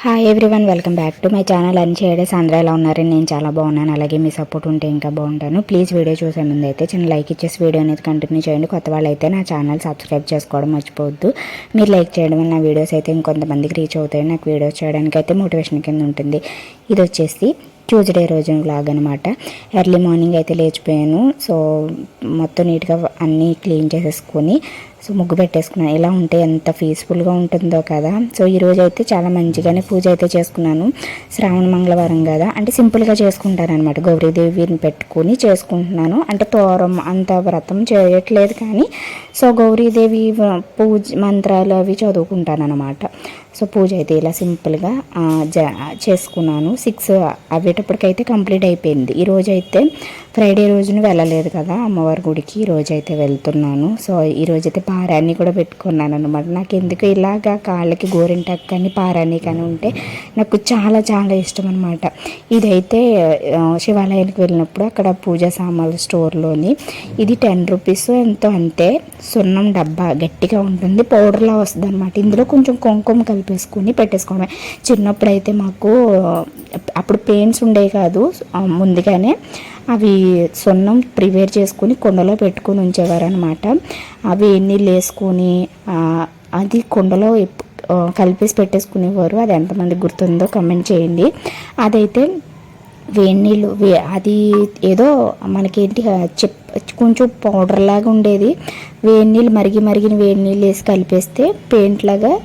Hi everyone welcome back to my channel అని చేయడే సాంద్ర ఎలా ఉన్నారని నేను చాలా బాగున్నాను. అలాగే మీ సపోర్ట్ ఉంటే ఇంకా బాగుంటాను. ప్లీజ్ వీడియో చూసే ముందు అయితే చిన్న లైక్ ఇచ్చేసి వీడియో అనేది కంటిన్యూ చేయండి. కొత్త వాళ్ళు అయితే నా ఛానల్ సబ్స్క్రైబ్ చేసుకోవడం మర్చిపోవద్దు. మీరు లైక్ చేయడం వల్ల నా వీడియోస్ అయితే ఇంకొంతమందికి రీచ్ అవుతాయి. నాకు వీడియోస్ చేయడానికి అయితే మోటివేషన్ కింద ఉంటుంది. ఇది వచ్చేసి ట్యూస్డే రోజు లాగ్ అనమాట ఎర్లీ మార్నింగ్ అయితే లేచిపోయాను. సో మొత్తం నీట్గా అన్నీ క్లీన్ చేసేసుకొని సో ముగ్గు పెట్టేసుకున్నాను ఇలా ఉంటే ఎంత పీస్ఫుల్గా ఉంటుందో కదా. సో ఈ రోజు అయితే చాలా మంచిగానే పూజ అయితే చేసుకున్నాను. శ్రావణ మంగళవారం కదా. అంటే సింపుల్గా చేసుకుంటారనమాట గౌరీదేవిని పెట్టుకుని చేసుకుంటున్నాను. అంటే తోరం అంత వ్రతం చేయట్లేదు కానీ సో గౌరీదేవి పూజ మంత్రాలు అవి చదువుకుంటాను అనమాట సో పూజ అయితే ఇలా సింపుల్గా జ చేసుకున్నాను. సిక్స్ అవ్వేటప్పటికైతే కంప్లీట్ అయిపోయింది. ఈరోజు అయితే ఫ్రైడే రోజున వెళ్ళలేదు కదా అమ్మవారి గుడికి ఈ అయితే వెళ్తున్నాను. సో ఈరోజు అయితే పారాన్ని కూడా పెట్టుకున్నాను అనమాట నాకు ఎందుకు ఇలాగా కాళ్ళకి గోరింటక్ కానీ పారాన్ని కానీ ఉంటే నాకు చాలా చాలా ఇష్టం అనమాట ఇదైతే శివాలయానికి వెళ్ళినప్పుడు అక్కడ పూజా సామాన్లు స్టోర్లోని ఇది టెన్ రూపీస్ ఎంతో అంతే. సున్నం డబ్బా గట్టిగా ఉంటుంది. పౌడర్లా వస్తుంది అనమాట ఇందులో కొంచెం కుంకుమ కలిపి కలిపేసుకుని పెట్టేసుకోవడమే. చిన్నప్పుడు అయితే మాకు అప్పుడు పెయింట్స్ ఉండేవి కాదు ముందుగానే. అవి సున్నం ప్రిపేర్ చేసుకుని కుండలో పెట్టుకొని ఉంచేవారు అనమాట అవి నీళ్ళు వేసుకొని అది కుండలో కలిపేసి పెట్టేసుకునేవారు. అది ఎంతమంది గుర్తుందో కమెంట్ చేయండి. అదైతే వేడి నీళ్ళు వే- అది ఏదో మనకేంటి చెప్ కొంచెం పౌడర్ లాగా ఉండేది. వేడి నీళ్ళు మరిగి మరిగిన వేడి నీళ్ళు వేసి కలిపేస్తే పెయింట్ లాగా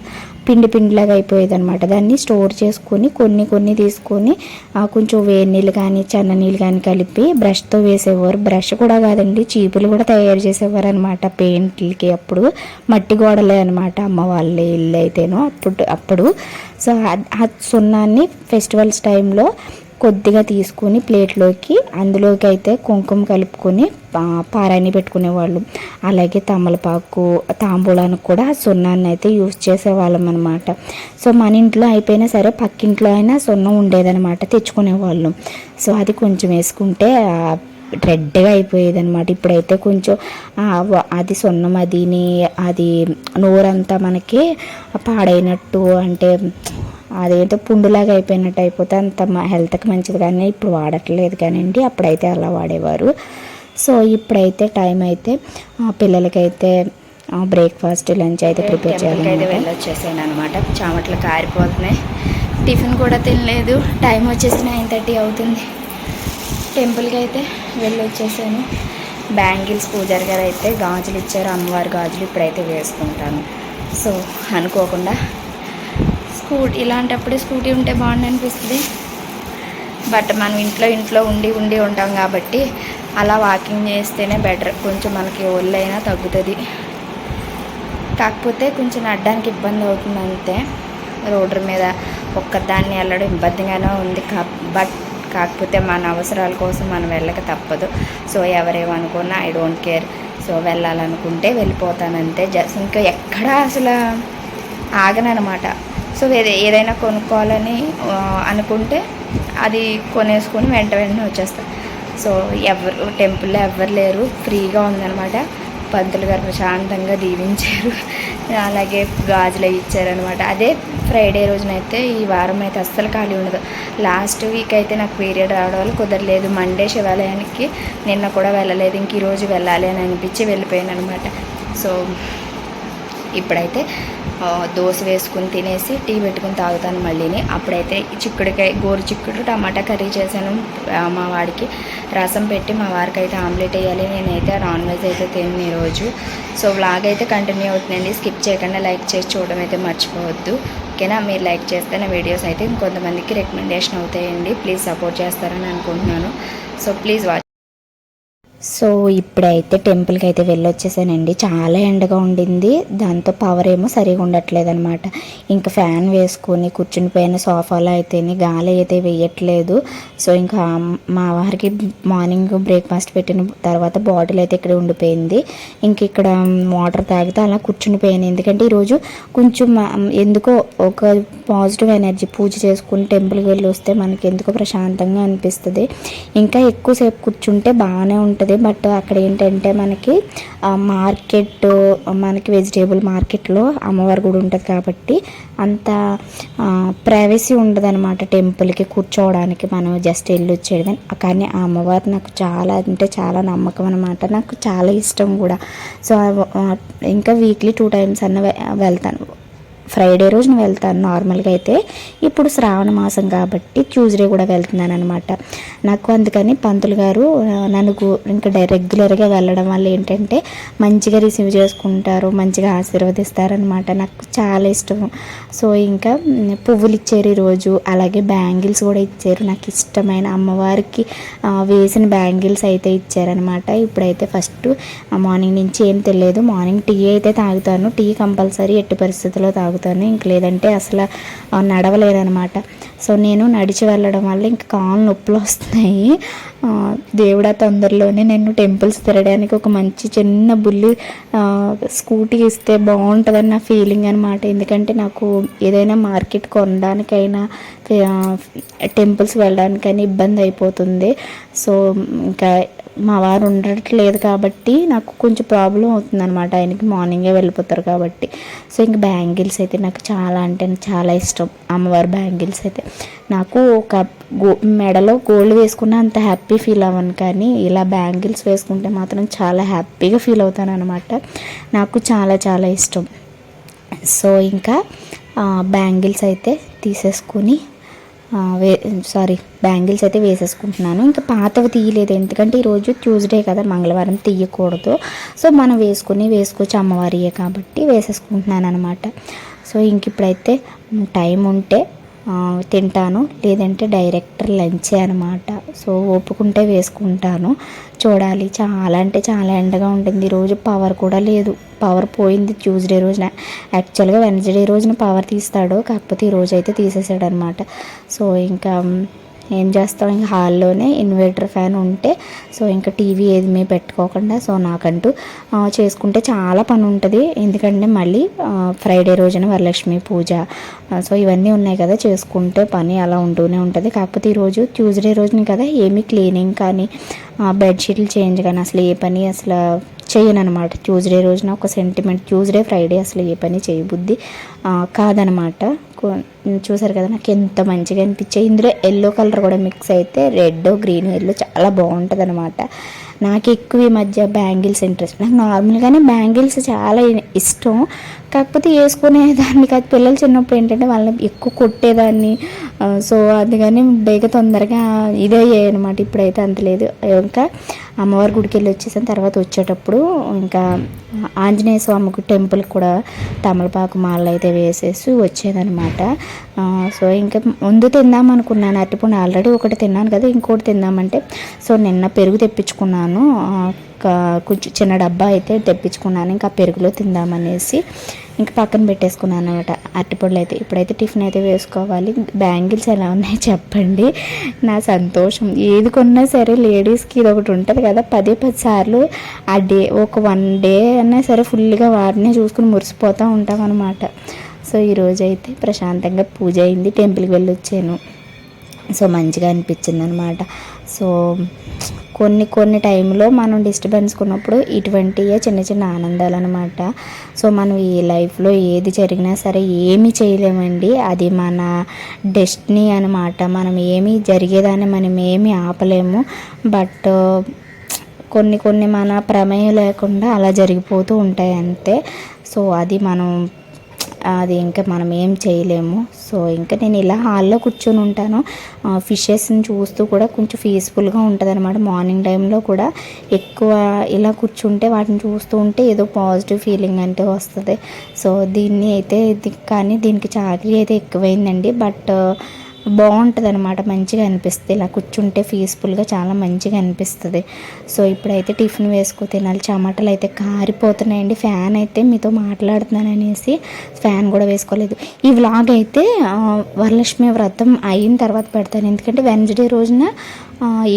పిండి పిండిలాగా అయిపోయేది అనమాట దాన్ని స్టోర్ చేసుకొని కొన్ని కొన్ని తీసుకొని ఆ, కొంచెం వేడి నీళ్ళు కానీ చన్న నీళ్ళు కానీ కలిపి బ్రష్తో వేసేవారు. బ్రష్ కూడా కాదండి చీపులు కూడా తయారు చేసేవారు అనమాట పెయింట్లకి. అప్పుడు మట్టి గోడలే అనమాట అమ్మ వాళ్ళ ఇల్లు అయితేనో. అప్పుడు అప్పుడు. సో ఆ సున్నాన్ని ఫెస్టివల్స్ టైంలో కొద్దిగా తీసుకుని ప్లేట్లోకి అందులోకి అయితే కుంకుమ కలుపుకొని పా- పెట్టుకునేవాళ్ళు. అలాగే తమలపాకు తాంబూలానికి కూడా సున్నాన్ని అయితే యూస్ చేసేవాళ్ళం అనమాట సో మన ఇంట్లో అయిపోయినా సరే పక్కింట్లో అయినా సున్నం ఉండేదనమాట తెచ్చుకునేవాళ్ళం. సో అది కొంచెం వేసుకుంటే రెడ్గా అయిపోయేది అనమాట ఇప్పుడైతే కొంచెం అది సున్నం అదిని అది నోరంతా మనకి పాడైనట్టు అంటే అదేంటో పుండులాగా అయిపోయినట్టు అయిపోతే అంత మా హెల్త్కి మంచిది కానీ ఇప్పుడు వాడట్లేదు కానివ్వండి అప్పుడైతే అలా వాడేవారు. సో ఇప్పుడైతే టైం అయితే పిల్లలకైతే బ్రేక్ఫాస్ట్ లంచ్ అయితే ప్రిపేర్ చేయాలి అయితే వెళ్ళొచ్చేసాను అనమాట చామట్లు కారిపోతున్నాయి. టిఫిన్ కూడా తినలేదు. టైం వచ్చేసి నైన్ థర్టీ అవుతుంది. టెంపుల్కి అయితే వెళ్ళొచ్చేసాను. బ్యాంగిల్స్ పూజారి గారు అయితే గాజులు ఇచ్చారు. అమ్మవారి గాజులు ఇప్పుడైతే వేసుకుంటాను. సో అనుకోకుండా స్కూటీ ఇలాంటప్పుడే స్కూటీ ఉంటే బాగుంది అనిపిస్తుంది. బట్ మనం ఇంట్లో ఇంట్లో ఉండి ఉండి ఉంటాం కాబట్టి అలా వాకింగ్ చేస్తేనే బెటర్. కొంచెం మనకి ఒళ్ళైనా తగ్గుతుంది. కాకపోతే కొంచెం నడడానికి ఇబ్బంది అవుతుంది అంతే. రోడ్డు మీద ఒక్కదాన్ని వెళ్ళడం ఇబ్బందిగానే ఉంది కా బట్ కాకపోతే మన అవసరాల కోసం మనం వెళ్ళక తప్పదు. సో ఎవరేమనుకున్నా ఐ డోంట్ కేర్. సో వెళ్ళాలనుకుంటే వెళ్ళిపోతానంతే. జస్ట్ ఇంకా ఎక్కడా అసలు ఆగనమాట సో ఏది ఏదైనా కొనుక్కోవాలని అనుకుంటే అది కొనేసుకొని వెంట వెంటనే వచ్చేస్తాను సో ఎవరు టెంపుల్లో ఎవరు లేరు ఫ్రీగా ఉందన్నమాట. పంతులు గారు ప్రశాంతంగా దీవించారు. అలాగే గాజులు అవి ఇచ్చారనమాట అదే ఫ్రైడే రోజునైతే ఈ వారం అయితే అస్సలు ఖాళీ ఉండదు. లాస్ట్ వీక్ అయితే నాకు పీరియడ్ రావడం వల్ల కుదరలేదు. మండే శివాలయానికి నిన్న కూడా వెళ్ళలేదు. ఇంక ఈరోజు వెళ్ళాలి అని అనిపించి వెళ్ళిపోయాను అనమాట సో ఇప్పుడైతే దోశ వేసుకుని తినేసి టీ పెట్టుకుని తాగుతాను మళ్ళీని. అప్పుడైతే చిక్కుడుకాయ గోరు చిక్కుడు టమాటా కర్రీ చేశాను మా వాడికి. రసం పెట్టి మా వారికి అయితే ఆమ్లెట్ వేయాలి. నేనైతే నాన్ వెజ్ అయితే తిని ఈరోజు సో వ్లాగ్ అయితే కంటిన్యూ అవుతుందండి. స్కిప్ చేయకుండా లైక్ చేసి చూడడం అయితే మర్చిపోవద్దు. ఓకేనా? మీరు లైక్ చేస్తే నా వీడియోస్ అయితే ఇంకొంతమందికి రికమెండేషన్ అవుతాయండి. ప్లీజ్ సపోర్ట్ చేస్తారని అనుకుంటున్నాను. సో ప్లీజ్ వాచ్ సో ఇప్పుడైతే టెంపుల్కి అయితే వెళ్ళొచ్చేసానండి. చాలా ఎండగా ఉండింది. దాంతో పవర్ ఏమో సరిగా ఉండట్లేదు అనమాట ఇంకా ఫ్యాన్ వేసుకొని కూర్చుని పోయిన సోఫాలో అయితే గాలి అయితే వేయట్లేదు. సో ఇంకా మా వారికి మార్నింగ్ బ్రేక్ఫాస్ట్ పెట్టిన తర్వాత బాటిల్ అయితే ఇక్కడ ఉండిపోయింది. ఇంక ఇక్కడ వాటర్ తాగితే అలా కూర్చుని పోయాను. ఎందుకంటే ఈరోజు కొంచెం ఎందుకో ఒక పాజిటివ్ ఎనర్జీ పూజ చేసుకుని టెంపుల్కి వెళ్ళి వస్తే మనకి ఎందుకో ప్రశాంతంగా అనిపిస్తుంది. ఇంకా ఎక్కువసేపు కూర్చుంటే బాగానే ఉంటుంది. బట్ అక్కడ ఏంటంటే మనకి మార్కెట్ మనకి వెజిటేబుల్ మార్కెట్లో అమ్మవారి గుడి ఉంటుంది కాబట్టి అంత ప్రైవసీ ఉండదు అనమాట టెంపుల్కి కూర్చోవడానికి. మనం జస్ట్ వెళ్ళి వచ్చేది కానీ ఆ అమ్మవారు నాకు చాలా అంటే చాలా నమ్మకం అనమాట నాకు చాలా ఇష్టం కూడా. సో ఇంకా వీక్లీ టూ టైమ్స్ అన్న వెళ్తాను. ఫ్రైడే రోజున వెళ్తాను నార్మల్గా అయితే. ఇప్పుడు శ్రావణ మాసం కాబట్టి ట్యూస్డే కూడా వెళ్తున్నాను అనమాట నాకు అందుకని పంతులు గారు నన్ను ఇంకా రెగ్యులర్గా వెళ్ళడం వల్ల ఏంటంటే మంచిగా రిసీవ్ చేసుకుంటారు మంచిగా ఆశీర్వదిస్తారనమాట నాకు చాలా ఇష్టం. సో ఇంకా పువ్వులు ఇచ్చారు ఈరోజు. అలాగే బ్యాంగిల్స్ కూడా ఇచ్చారు. నాకు ఇష్టమైన అమ్మవారికి వేసిన బ్యాంగిల్స్ అయితే ఇచ్చారనమాట ఇప్పుడైతే ఫస్ట్ మార్నింగ్ నుంచి ఏం తెలియదు. మార్నింగ్ టీ అయితే తాగుతాను. టీ కంపల్సరీ ఎట్టి పరిస్థితుల్లో తాగుతాను. ఇంక లేదంటే అసలు నడవలేదనమాట. సో నేను నడిచి వెళ్ళడం వల్ల ఇంక కాళ్ళు నొప్పులు వస్తున్నాయి. దేవుడా తొందరలోనే నేను టెంపుల్స్ తిరగడానికి ఒక మంచి చిన్న బుల్లి స్కూటీ ఇస్తే బాగుంటుందని నా ఫీలింగ్ అనమాట. ఎందుకంటే నాకు ఏదైనా మార్కెట్ కొనడానికైనా టెంపుల్స్ వెళ్ళడానికైనా ఇబ్బంది అయిపోతుంది. సో ఇంకా మా వారు ఉండట్లేదు కాబట్టి నాకు కొంచెం ప్రాబ్లం అవుతుంది అనమాట ఆయనకి మార్నింగే వెళ్ళిపోతారు కాబట్టి. సో ఇంక బ్యాంగిల్స్ అయితే నాకు చాలా అంటే చాలా ఇష్టం. అమ్మవారి బ్యాంగిల్స్ అయితే. నాకు ఒక గో మెడలో గోల్డ్ వేసుకున్న అంత హ్యాపీ ఫీల్ అవ్వను కానీ ఇలా బ్యాంగిల్స్ వేసుకుంటే మాత్రం చాలా హ్యాపీగా ఫీల్ అవుతాను అనమాట నాకు చాలా చాలా ఇష్టం. సో ఇంకా బ్యాంగిల్స్ అయితే తీసేసుకుని వే సారీ బ్యాంగిల్స్ అయితే వేసేసుకుంటున్నాను. ఇంకా పాతవి తీయలేదు. ఎందుకంటే ఈరోజు ట్యూస్డే కదా మంగళవారం తీయకూడదు. సో మనం వేసుకుని వేసుకోవచ్చు అమ్మవారియే కాబట్టి వేసేసుకుంటున్నాను అనమాట సో ఇంక ఇప్పుడైతే టైం ఉంటే తింటాను. లేదంటే డైరెక్ట్ లంచే అనమాట సో ఒప్పుకుంటే వేసుకుంటాను. చూడాలి. చాలా అంటే చాలా ఎండగా ఉంటుంది. ఈరోజు పవర్ కూడా లేదు. పవర్ పోయింది ట్యూస్డే రోజున. యాక్చువల్గా వెన్స్డే రోజున పవర్ తీస్తాడు కాకపోతే ఈ రోజు అయితే తీసేసాడు అనమాట సో ఇంకా ఏం చేస్తాం ఇంకా హాల్లోనే ఇన్వర్టర్ ఫ్యాన్ ఉంటే సో ఇంకా టీవీ ఏది మీ పెట్టుకోకుండా సో నాకంటూ చేసుకుంటే చాలా పని ఉంటుంది ఎందుకంటే మళ్ళీ ఫ్రైడే రోజున వరలక్ష్మి పూజ సో ఇవన్నీ ఉన్నాయి కదా చేసుకుంటే పని అలా ఉంటూనే ఉంటుంది. కాకపోతే ఈరోజు ట్యూస్డే రోజున కదా ఏమీ క్లీనింగ్ కానీ బెడ్షీట్లు చేంజ్ కానీ అసలు ఏ పని అసలు చేయను అనమాట ట్యూస్డే రోజున ఒక సెంటిమెంట్ ట్యూస్డే ఫ్రైడే అసలు ఏ పని చేయబుద్ధి కాదనమాట. చూసారు కదా నాకు ఎంత మంచిగా అనిపించాయి. ఇందులో ఎల్లో కలర్ కూడా మిక్స్ అయితే రెడ్ గ్రీన్ ఎల్లో చాలా బాగుంటుంది అనమాట నాకు ఎక్కువ ఈ మధ్య బ్యాంగిల్స్ ఇంట్రెస్ట్ నాకు నార్మల్గానే బ్యాంగిల్స్ చాలా ఇష్టం. కాకపోతే వేసుకునేదాన్ని కాదు పిల్లలు చిన్నప్పుడు ఏంటంటే వాళ్ళని ఎక్కువ కొట్టేదాన్ని సో అందుకని బేగ తొందరగా ఇదే అనమాట ఇప్పుడైతే అంత లేదు. ఇంకా అమ్మవారి గుడికి వెళ్ళి వచ్చేసిన తర్వాత వచ్చేటప్పుడు ఇంకా ఆంజనేయ స్వామికి టెంపుల్కి కూడా తమలపాకు మాలలు అయితే వేసేసి వచ్చేదనమాట సో ఇంకా ముందు తిందాం అనుకున్నాను. అరటిపండు ఆల్రెడీ ఒకటి తిన్నాను కదా ఇంకోటి తిందామంటే. సో నిన్న పెరుగు తెప్పించుకున్నాను. కొంచెం చిన్న డబ్బా అయితే తెప్పించుకున్నాను. ఇంకా పెరుగులో తిందామనేసి ఇంకా పక్కన పెట్టేసుకున్నాను అనమాట అరటిపళ్ళు అయితే ఇప్పుడైతే టిఫిన్ అయితే వేసుకోవాలి. బ్యాంగిల్స్ ఎలా ఉన్నాయి చెప్పండి. నా సంతోషం. ఏది కొన్నా సరే లేడీస్కి ఇది ఒకటి ఉంటుంది కదా. పదే పది సార్లు ఆ డే ఒక వన్ డే అన్నా సరే ఫుల్గా వాటినే చూసుకుని మురిసిపోతూ ఉంటాం అనమాట సో ఈరోజు అయితే ప్రశాంతంగా పూజ అయింది. టెంపుల్కి వెళ్ళి వచ్చాను సో మంచిగా అనిపించింది అనమాట సో కొన్ని కొన్ని టైంలో మనం డిస్టర్బెన్స్ ఉన్నప్పుడు ఇటువంటివే చిన్న చిన్న ఆనందాలు అనమాట సో మనం ఈ లైఫ్లో ఏది జరిగినా సరే ఏమీ చేయలేమండి. అది మన డెస్టినీ అనమాట మనం ఏమీ జరిగేదాన్ని మనం ఏమీ ఆపలేము. బట్ కొన్ని కొన్ని మన ప్రమేయం లేకుండా అలా జరిగిపోతూ ఉంటాయి అంతే. సో అది మనం అది ఇంకా మనం ఏం చేయలేము. సో ఇంకా నేను ఇలా హాల్లో కూర్చొని ఉంటాను. ఫిషెస్ని చూస్తూ కూడా కొంచెం పీస్ఫుల్గా ఉంటుంది అనమాట మార్నింగ్ టైంలో కూడా ఎక్కువ ఇలా కూర్చుంటే వాటిని చూస్తూ ఉంటే ఏదో పాజిటివ్ ఫీలింగ్ అంటే వస్తుంది. సో దీన్ని అయితే కానీ దీనికి చాకరీ అయితే ఎక్కువైందండి. బట్ బాగుంటుంది అనమాట మంచిగా అనిపిస్తుంది ఇలా కూర్చుంటే పీస్ఫుల్గా చాలా మంచిగా అనిపిస్తుంది. సో ఇప్పుడైతే టిఫిన్ వేసుకో తినాలి. టమాటాలు అయితే కారిపోతున్నాయండి. ఫ్యాన్ అయితే మీతో మాట్లాడుతున్నాను అనేసి ఫ్యాన్ కూడా వేసుకోలేదు. ఈ వ్లాగ్ అయితే వరలక్ష్మి వ్రతం అయిన తర్వాత పెడతాను. ఎందుకంటే వెన్స్డే రోజున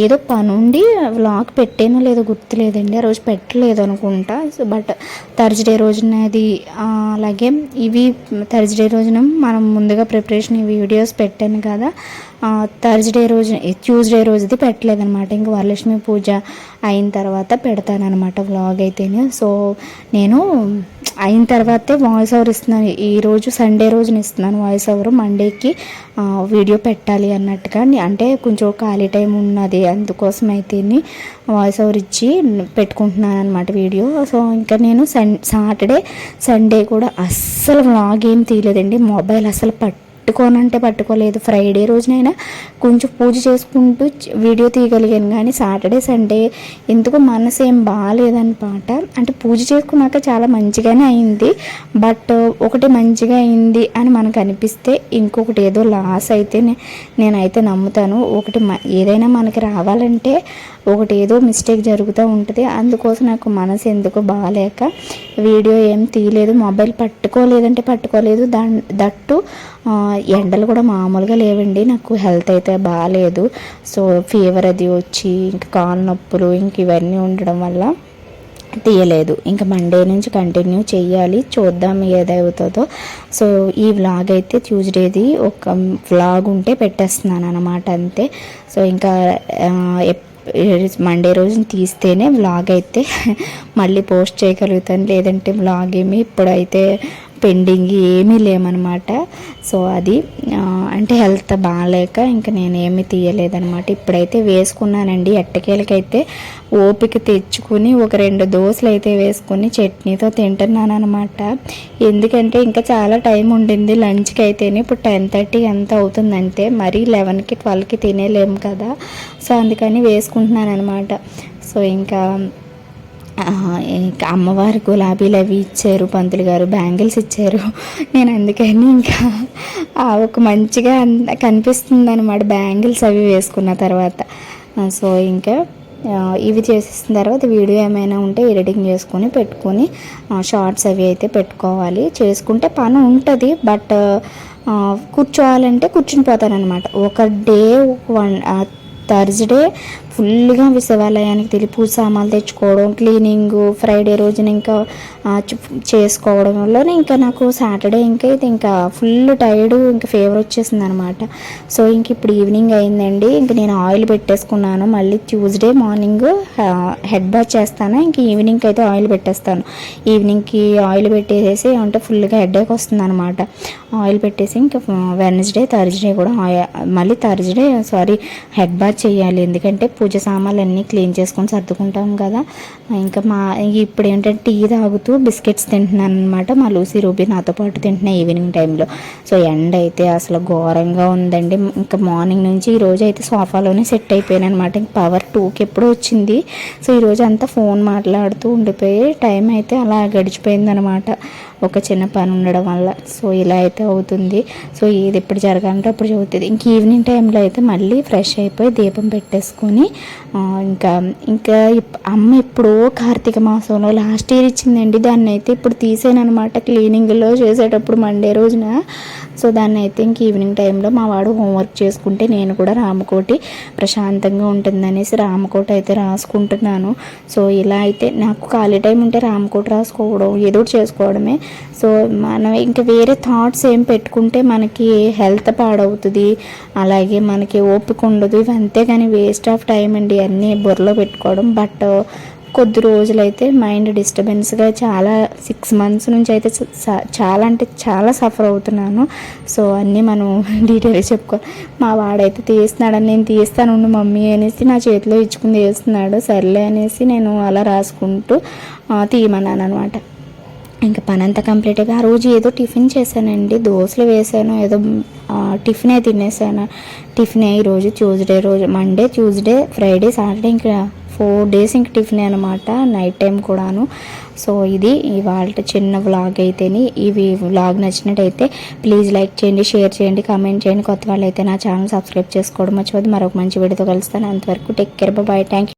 ఏదో పని ఉండి వ్లాగ్ పెట్టేనో లేదో గుర్తులేదండి. ఆ రోజు పెట్టలేదు అనుకుంటా. సో బట్ థర్స్డే రోజున అది అలాగే ఇవి థర్స్డే రోజున మనం ముందుగా ప్రిపరేషన్ ఈ వీడియోస్ పెట్టాను కదా కదా? థర్స్డే రోజు ట్యూస్డే రోజుది పెట్టలేదనమాట ఇంక వరలక్ష్మి పూజ అయిన తర్వాత పెడతానమాట వ్లాగ్ అయితేనే. సో నేను అయిన తర్వాతే వాయిస్ ఓవర్ ఇస్తున్నాను. ఈరోజు సండే రోజున ఇస్తున్నాను వాయిస్ ఓవర్ మండేకి వీడియో పెట్టాలి అన్నట్టుగా. అంటే కొంచెం ఖాళీ టైం ఉన్నది అందుకోసం అయితే వాయిస్ ఓవర్ ఇచ్చి పెట్టుకుంటున్నాను అనమాట వీడియో సో ఇంకా నేను సన్ సాటర్డే సండే కూడా అస్సలు వ్లాగ్ ఏం తీయలేదండి. మొబైల్ అసలు పట్టుకోనంటే పట్టుకోలేదు. ఫ్రైడే రోజునైనా కొంచెం పూజ చేసుకుంటూ వీడియో తీయగలిగాను కానీ సాటర్డే సండే ఎందుకో మనసు ఏం బాగాలేదన్నమాట అంటే పూజ చేసుకున్నాక చాలా మంచిగానే అయింది. బట్ ఒకటి మంచిగా అయింది అని మనకు అనిపిస్తే ఇంకొకటి ఏదో లాస్ అయితే నే- నేనైతే నమ్ముతాను. ఒకటి మ- ఏదైనా మనకి రావాలంటే ఒకటి ఏదో మిస్టేక్ జరుగుతూ ఉంటుంది. అందుకోసం నాకు మనసు ఎందుకు బాగాలేక వీడియో ఏం తీయలేదు మొబైల్ పట్టుకోలేదంటే పట్టుకోలేదు. దా దట్టు ఎండలు కూడా మామూలుగా లేవండి. నాకు హెల్త్ అయితే బాగాలేదు. సో ఫీవర్ అది వచ్చి ఇంక కాలు నొప్పులు ఇంక ఇవన్నీ ఉండడం వల్ల తీయలేదు. ఇంకా మండే నుంచి కంటిన్యూ చేయాలి చూద్దాం ఏదవుతుందో సో ఈ వ్లాగ్ అయితే ట్యూస్డేది ఒక వ్లాగ్ ఉంటే పెట్టేస్తున్నాను అనమాట అంతే. సో ఇంకా ఎప్- మండే రోజున తీస్తేనే వ్లాగ్ అయితే మళ్ళీ పోస్ట్ చేయగలుగుతాను. లేదంటే వ్లాగ్ ఏమి ఇప్పుడైతే పెండింగ్ ఏమీ లేమనమాట సో అది అంటే హెల్త్ బాగాలేక ఇంకా నేను ఏమీ తీయలేదనమాట ఇప్పుడైతే వేసుకున్నానండి ఎట్టకేలకైతే ఓపిక తెచ్చుకుని ఒక రెండు దోశలు అయితే వేసుకుని చట్నీతో తింటున్నాను అనమాట ఎందుకంటే ఇంకా చాలా టైం ఉండింది లంచ్కి అయితేనే ఇప్పుడు టెన్ థర్టీ ఎంత అవుతుంది మరీ లెవెన్కి ట్వెల్వ్కి తినేలేము కదా. సో అందుకని వేసుకుంటున్నాను అనమాట సో ఇంకా అమ్మవారి గులాబీలు అవి ఇచ్చారు పంతులు గారు బ్యాంగిల్స్ ఇచ్చారు. నేను అందుకని ఇంకా ఒక మంచిగా కనిపిస్తుంది అనమాట బ్యాంగిల్స్ అవి వేసుకున్న తర్వాత. సో ఇంకా ఇవి చేసేసిన తర్వాత వీడియో ఏమైనా ఉంటే ఎడిటింగ్ చేసుకొని పెట్టుకొని షార్ట్స్ అవి అయితే పెట్టుకోవాలి. చేసుకుంటే పని ఉంటుంది బట్ కూర్చోవాలంటే కూర్చుని పోతాను అనమాట ఒక డే వన్ థర్స్డే ఫుల్గా విశ్వాలయానికి తిరిగి పూజ సామాన్లు తెచ్చుకోవడం క్లీనింగ్ ఫ్రైడే రోజున ఇంకా ఆ, చేసుకోవడం వల్లనే ఇంకా నాకు సాటర్డే ఇంకా అయితే ఇంకా ఫుల్ టైర్డ్ ఇంకా ఫీవర్ వచ్చేసింది అనమాట సో ఇంక ఇప్పుడు ఈవినింగ్ అయిందండి. ఇంక నేను ఆయిల్ పెట్టేసుకున్నాను. మళ్ళీ ట్యూస్డే మార్నింగ్ హెడ్ బాత్ చేస్తాను. ఇంక ఈవినింగ్కి అయితే ఆయిల్ పెట్టేస్తాను. ఈవినింగ్కి ఆయిల్ పెట్టేసేసి అంటే ఫుల్గా హెడేక్ వస్తుంది అనమాట ఆయిల్ పెట్టేసి ఇంకా వెనస్డే థర్స్డే కూడా మళ్ళీ థర్స్డే సారీ హెడ్ బాత్ చేయాలి. ఎందుకంటే పూజ సామాన్లు అన్నీ క్లీన్ చేసుకొని సర్దుకుంటాం కదా. ఇంకా మా ఇప్పుడు ఏంటంటే టీ తాగుతూ బిస్కెట్స్ తింటున్నాను అనమాట మా లూసీ రూబీ నాతో పాటు తింటున్నా ఈవినింగ్ టైంలో. సో ఎండ అయితే అసలు ఘోరంగా ఉందండి. ఇంకా మార్నింగ్ నుంచి ఈరోజు అయితే సోఫాలోనే సెట్ అయిపోయాను అనమాట ఇంక పవర్ టూకి ఎప్పుడో వచ్చింది. సో ఈరోజు అంతా ఫోన్ మాట్లాడుతూ ఉండిపోయి టైం అయితే అలా గడిచిపోయిందనమాట ఒక చిన్న పని ఉండడం వల్ల. సో ఇలా అయితే అవుతుంది. సో ఇది ఎప్పుడు జరగాలంటే అప్పుడు చదువుతుంది. ఇంక ఈవినింగ్ టైంలో అయితే మళ్ళీ ఫ్రెష్ అయిపోయి దీపం పెట్టేసుకొని ఇంకా ఇంకా ఇప్- అమ్మ ఎప్పుడో కార్తీక మాసంలో లాస్ట్ ఇయర్ ఇచ్చిందండి. దాన్ని అయితే ఇప్పుడు తీసాను అనమాట క్లీనింగ్లో చేసేటప్పుడు మండే రోజున సో దాన్ని అయితే ఇంక ఈవినింగ్ టైంలో మా వాడు హోంవర్క్ చేసుకుంటే నేను కూడా రామకోటి ప్రశాంతంగా ఉంటుందనేసి రామకోటి అయితే రాసుకుంటున్నాను. సో ఇలా అయితే నాకు ఖాళీ టైం ఉంటే రామకోటి రాసుకోవడం ఏదో చేసుకోవడమే. సో మనం ఇంకా వేరే థాట్స్ ఏం పెట్టుకుంటే మనకి హెల్త్ పాడవుతుంది అలాగే మనకి ఓపిక ఉండదు. ఇవంతే కానీ వేస్ట్ ఆఫ్ టైం అండి. అన్నీ బుర్రలో పెట్టుకోవడం. బట్ కొద్ది రోజులైతే మైండ్ డిస్టర్బెన్స్గా చాలా సిక్స్ మంత్స్ నుంచి అయితే చాలా అంటే చాలా సఫర్ అవుతున్నాను. సో అన్నీ మనం డీటెయిల్గా చెప్పుకో మా వాడైతే తీస్తున్నాడని నేను తీస్తాను మమ్మీ అనేసి నా చేతిలో ఇచ్చుకుని తీస్తున్నాడు. సర్లే అనేసి నేను అలా రాసుకుంటూ తీయమన్నాను అనమాట. ఇంకా పని అంతా కంప్లీట్గా ఆ రోజు ఏదో టిఫిన్ చేశానండి. దోశలు వేసాను ఏదో టిఫినే తినేసాను. టిఫినే ఈరోజు ట్యూస్డే రోజు మండే ట్యూస్డే ఫ్రైడే సాటర్డే ఇంకా ఫోర్ డేస్ ఇంక టిఫినే అనమాట నైట్ టైం కూడాను. సో ఇది ఇవాళ చిన్న వ్లాగ్ అయితేని ఇవి వ్లాగ్ నచ్చినట్టయితే ప్లీజ్ లైక్ చేయండి షేర్ చేయండి కామెంట్ చేయండి. కొత్త వాళ్ళు అయితే నా ఛానల్ సబ్స్క్రైబ్ చేసుకోవడం మర్చిపోద్దు మరొక మంచి వీడియోతో కలుస్తాను. అంతవరకు టేక్ కేర్. Bye thank